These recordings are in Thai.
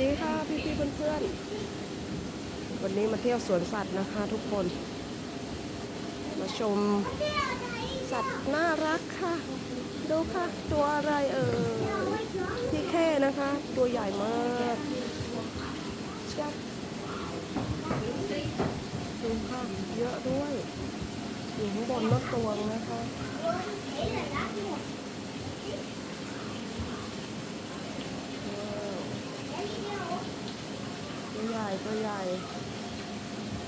ดีค่ะพี่พี่ๆเพื่อนๆวันนี้มาเที่ยวสวนสัตว์นะคะทุกคน มาชมสัตว์น่ารักค่ะ ดูค่ะ ตัวอะไรเอ่ยพี่แค่นะคะ ตัวใหญ่มากจ้ะดูค่ะเยอะด้วยอยู่ข้างบนรถตวงนะคะ ตัวใหญ่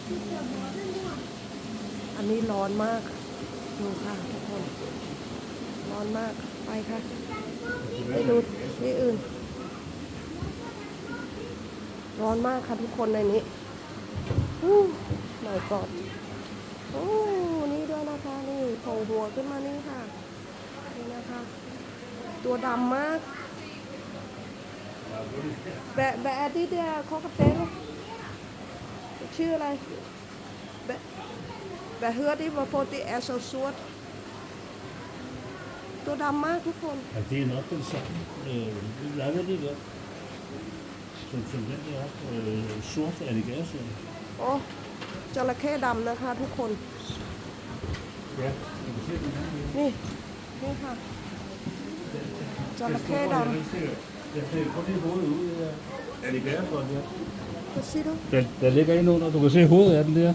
ตัวใหญ่ อันนี้ร้อนมาก ดูค่ะทุกคน ร้อนมาก ไปค่ะไม่ดูที่อื่น ร้อนมากค่ะทุกคนในนี้อู้หน่อยก่อนโอ้นี่ด้วยนะคะนี่โผล่หัวขึ้นมานี่ค่ะ นี่นะคะ ตัวดำมาก แบะแบะที่เดียคอกระเต้นชื่ออะไรแบะแบะเฮือที่มาโฟติแอสซวดตัวดำมากทุกคน Ja, det er nok den samme. Øh, jeg ved det godt. Som, som den der øh, sort alligator. โอ้จระเข้ดำนะคะทุกคน Ja, du kan se den her. นี่นี่ค่ะจระเข้ด Jeg kan prøve lige hovedet ud af alligatoren her. ำดูสิดู Der, der ligger inde under. Du kan se hovedet af den der.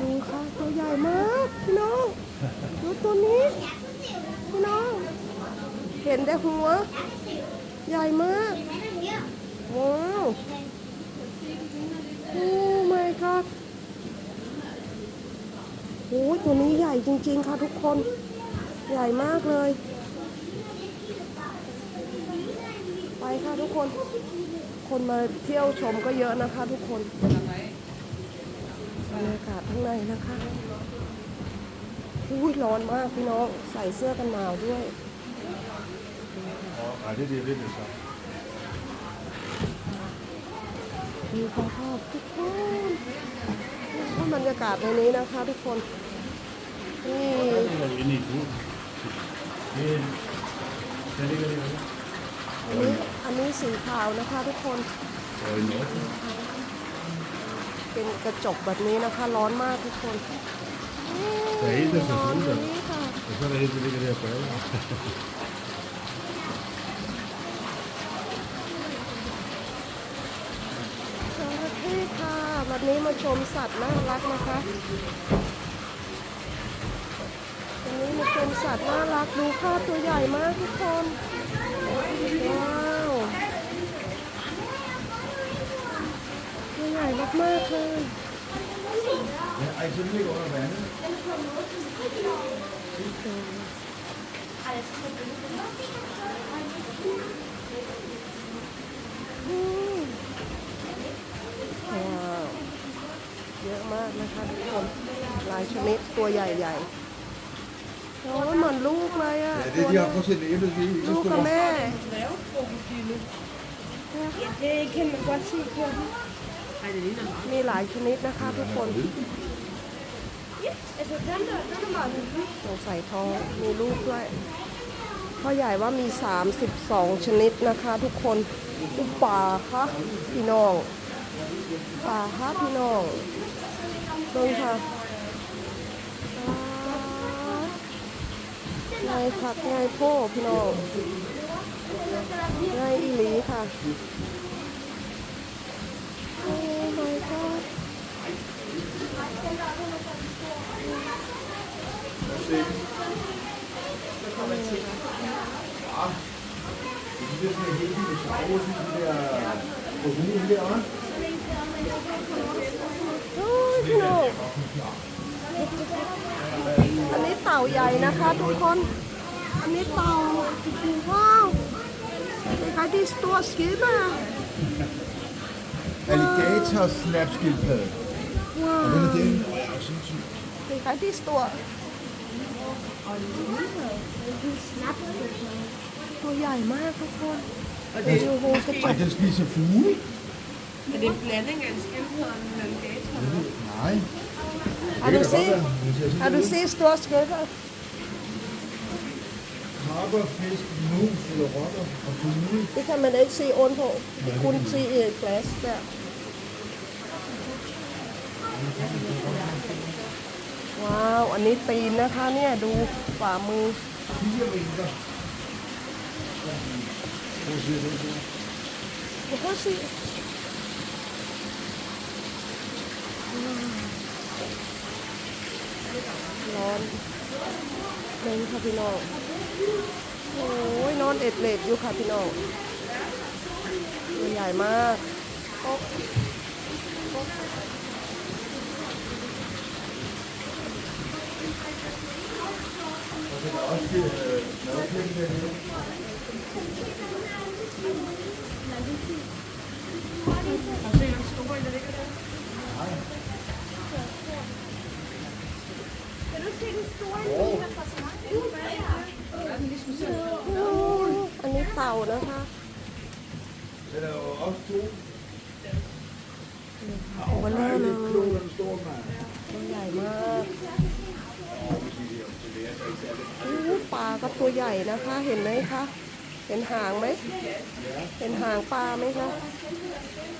ดูค่ะตัวใหญ่มากพี่น้องดูตัวนี้พี่น้องเห็นแต่หัว ใหญ่มากว้าวโอ้ my god โอ้ยตัวนี้ใหญ่จริงๆค่ะทุกคน ใหญ่มากเลย ไป ค่ะทุกคน คนมาเที่ยวชมก็เยอะนะคะ ทุกคนบรรยากาศข้างในนะคะอุ้ยร้อนมากพี่น้องใส่เสื้อกันหนาวด้วย Nej, det, det er lidt det samme. มีความชอบทุกคนถ้าบรรยากาศในนี้นะคะ ทุกคนนี่ อันนี้อันนี้สีขาวนะคะทุกคน เป็นกระจกแบบนี้นะคะ ร้อนมากทุกคน Der er en, der น ser อน ud ตร der. งนี้ค่ะ Og så er der en, der ligger der bag. จระเข้ค่ะวันนี้มาชมสัตว์น่ารักนะคะวันนี้มาชมสัตว์น่ารักดูค่ะตัวใหญ่มากทุกคน ว้าว ตัวใหญ่มากๆเลย Ja, ej, så ligger under vandet. อืมว้าวเยอะมากนะคะทุกคนหลายชนิดตัวใหญ่ๆโอ้ยเหมือนลูกเลยอะ Ja, ตัว det er de นี้ har. Prøv at se, det er endnu lige. ลูกกับแม่ Det kan man godt se på den. มีหลายชนิดนะคะทุกคน Altså ใสงสัยท้องมีลูกด้วยพ่อใหญ่ว่ามี 32 ชนิดนะคะ ทุกคนดูป่าคะพี่น้องป่าคะพี่น้องดูค่ะไงคักไงโพ่พี่น้องไงอีหลีค่ะ De der sådan helt vilde sauer, de der hormoner der, hva'? โอ้ยพี่น้องอันนี้เต่าใหญ่นะคะทุกคน อันนี้เต่าว้าว det er rigtig stor skildpadde Alligator snapskildpadde. wow Og den er den. Rigtig stor. Du er jeg meget for kort. Og det er jo hovedet. Ej, den spiser fugle. Er det en blanding af en skildpadde og en alligator? Nej. Har du, set, har du set store skildpadder? Karper, fisk, mus, eller rotter og fugle. Det kan man ikke se rundt på. Øh, det er kun se glas der. อันนี้ตีนนะคะเนี่ยดูฝ่ามือ Fire vinkler. Hvor siger det så? เดี๋ยวก็สิร้อนเล่นค่ะพี่น้อง โอ้ยนอนเอ็ดเลดอยู่ค่ะพี่น้องตัวใหญ่มาก อันนี้เต่านะคะ Den er jo også to. โอ้โหเบลอ Den เล er ย lidt klog, den store mand. ตัวใหญ่มาก ปลาก็ตัวใหญ่นะคะ เห็นไหมคะ เห็นหางไหม เห็นหางปลาไหมคะ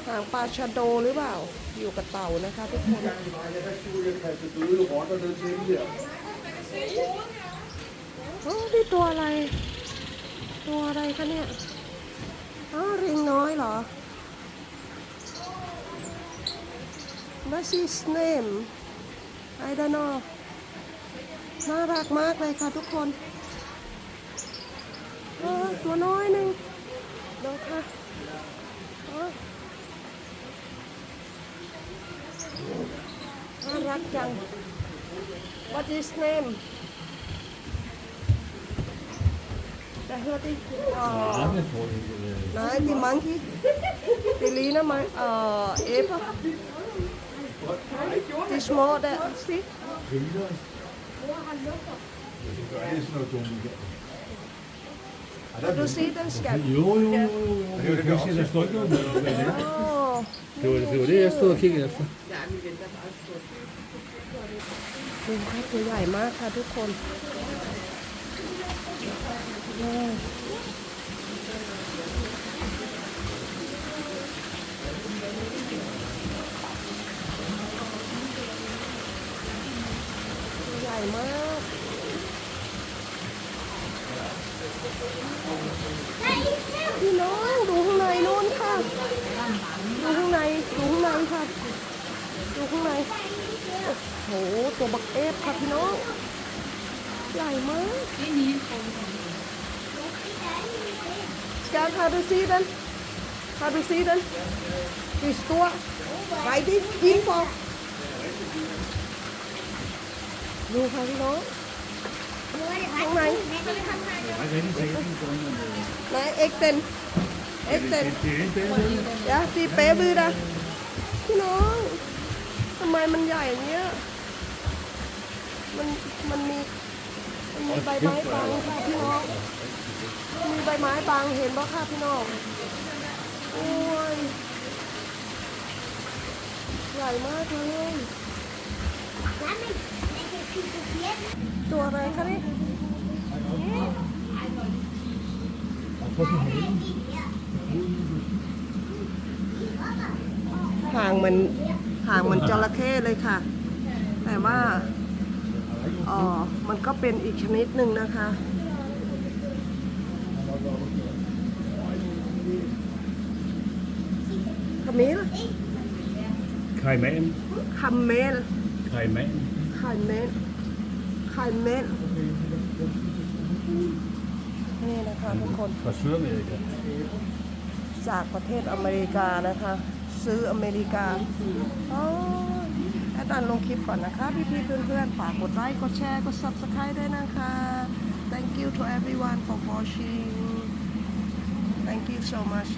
หางปลาชะโดหรือเปล่า อยู่กับเต่านะคะทุกคน Jeg kan skulle jeg kaste døde rotter ned til hende der. อ๋อนี่ตัวอะไร ตัวอะไรคะเนี่ยอ๋อริงน้อยเหรอ What's his name I don't know น่ารักมากเลยค่ะทุกคนเออตัวน้อยหนึ่งดูค่ะอ๋อน่ารักจัง What is name แต่เฮอที่อ๋อ Arme får du. øh, Nej, det er monkey. Det ligner mig. Og æbler. De små der. Se. Griner. Det gør det sådan noget dumt. Kan du se den skat? Jo, jo, jo, jo. jo. Det er jo det, Jeg vi kan se, også der står ikke noget med, hvad det er. Åh, Det var, det var det, jeg stod og kiggede efter. Ja, men den der er meget stor. ดูค่ะตัวใหญ่มากค่ะทุกคน โอ้โหตัวบักเอฟค่ะพี่น้อง ใหญ่มากสกา how to see them how to see them กี่ตัวไปดิยิงพอดูค่ะพี่น้องข้างในไหนเอ็กเซนเอ็กเซน Det er ikke bedre. ยาสีเป๊ะบือดะพี่น้อง ทำไมมันใหญ่อย่างเงี้ย มันมันมีมันมีใบไม้บางค่ะพี่น้อง มีใบไม้บางเห็นบ่ค่ะพี่น้อง โอ้ย ใหญ่มากเลยตัวอะไรคะนี่หางมือน หางเหมือนจระเข้เลยค่ะ แต่ว่าอ๋อมันก็เป็นอีกชนิดหนึ่งนะคะคาเมล Kajman. คาเมล Kajman. คาเมลคาเมลนี่นะคะทุกคน Fra Sydamerika. จากประเทศอเมริกานะคะ ซื้ออเมริกาอ๋อแอดดันลงคลิปก่อนนะคะ พี่ๆเพื่อนๆ ฝากกดไลค์ กดแชร์ กด subscribe ด้วยนะคะ thank you to everyone for watching thank you so much